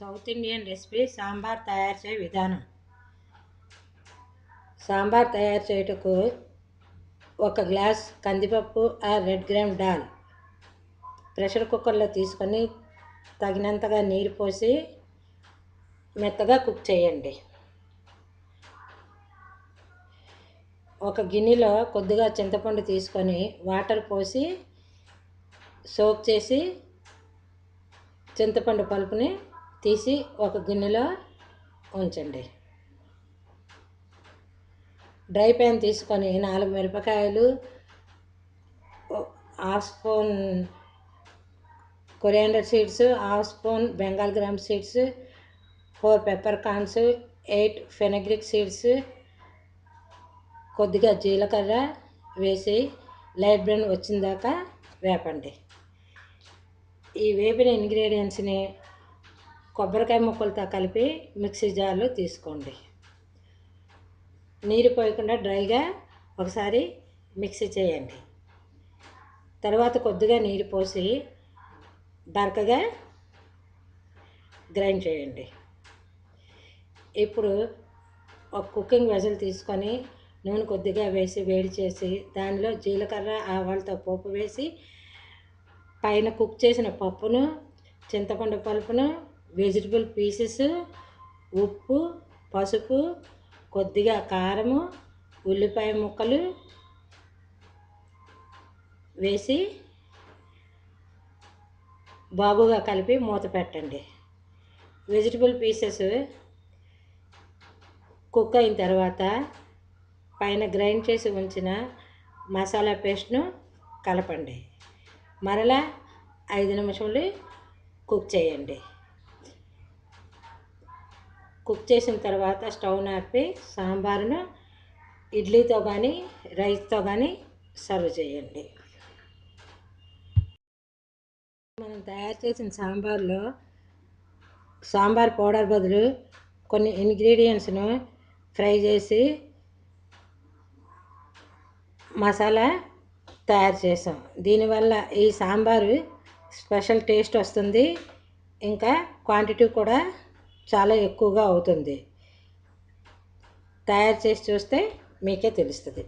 South Indian recipe sambar తయారు చేయ విధానం. సాంబార్ తయారు చేయుటకు ఒక గ్లాస్ కందిపప్పు ఆ రెడ్ గ్రామ్ డాల్. ప్రెషర్ కుక్కర్లో తీసుకొని తగినంతగా నీరు పోసి మెత్తగా కుక్ చేయండి. ఒక గిన్నెలో కొద్దిగా చింతపండు తీసుకొని వాటర్ పోసి సోక్ చేసి చింతపండు పలుపుని తీసి ఒక గిన్నెలో ఉంచండి. డ్రై ప్యాన్ తీసుకొని నాలుగు మిరపకాయలు half spoon coriander seeds half spoon Bengal gram seeds four peppercorns eight fenugreek seeds కొద్దిగా జీలకర్ర వేసి లైట్ బ్రౌన్ వచ్చిందాక వేపండి. ఈ వేపిన ఇంగ్రీడియంట్స్ని కొబ్బరికాయ ముక్కలతో కలిపి మిక్సీ జార్లో తీసుకోండి. నీరు పోయకుండా డ్రైగా ఒకసారి మిక్సీ చేయండి. తర్వాత కొద్దిగా నీరు పోసి బరకగా గ్రైండ్ చేయండి. ఇప్పుడు ఒక కుకింగ్ వెజల్ తీసుకొని నూనె కొద్దిగా వేసి వేడి చేసి దానిలో జీలకర్ర ఆవాలతో పోపు వేసి పైన కుక్ చేసిన పప్పును చింతపండు పలుపును వెజిటబుల్ పీసెస్ ఉప్పు పసుపు కొద్దిగా కారము ఉల్లిపాయ ముక్కలు వేసి బాగుగా కలిపి మూత పెట్టండి. వెజిటబుల్ పీసెస్ కుక్ అయిన తర్వాత పైన గ్రైండ్ చేసి ఉంచిన మసాలా పేస్ట్ను కలపండి. మరలా ఐదు నిమిషాలు కుక్ చేయండి. కుక్ చేసిన తర్వాత స్టవ్ ఆపి సాంబార్ను ఇడ్లీతో కానీ రైస్తో కానీ సర్వ్ చేయండి. మనం తయారు చేసిన సాంబార్లో సాంబార్ పౌడర్ బదులు కొన్ని ఇంగ్రీడియంట్స్ను ఫ్రై చేసి మసాలా తయారు చేసాం. దీనివల్ల ఈ సాంబారు స్పెషల్ టేస్ట్ వస్తుంది. ఇంకా క్వాంటిటీ కూడా చాలా ఎక్కువగా అవుతుంది. తయారు చేసి చూస్తే మీకే తెలుస్తుంది.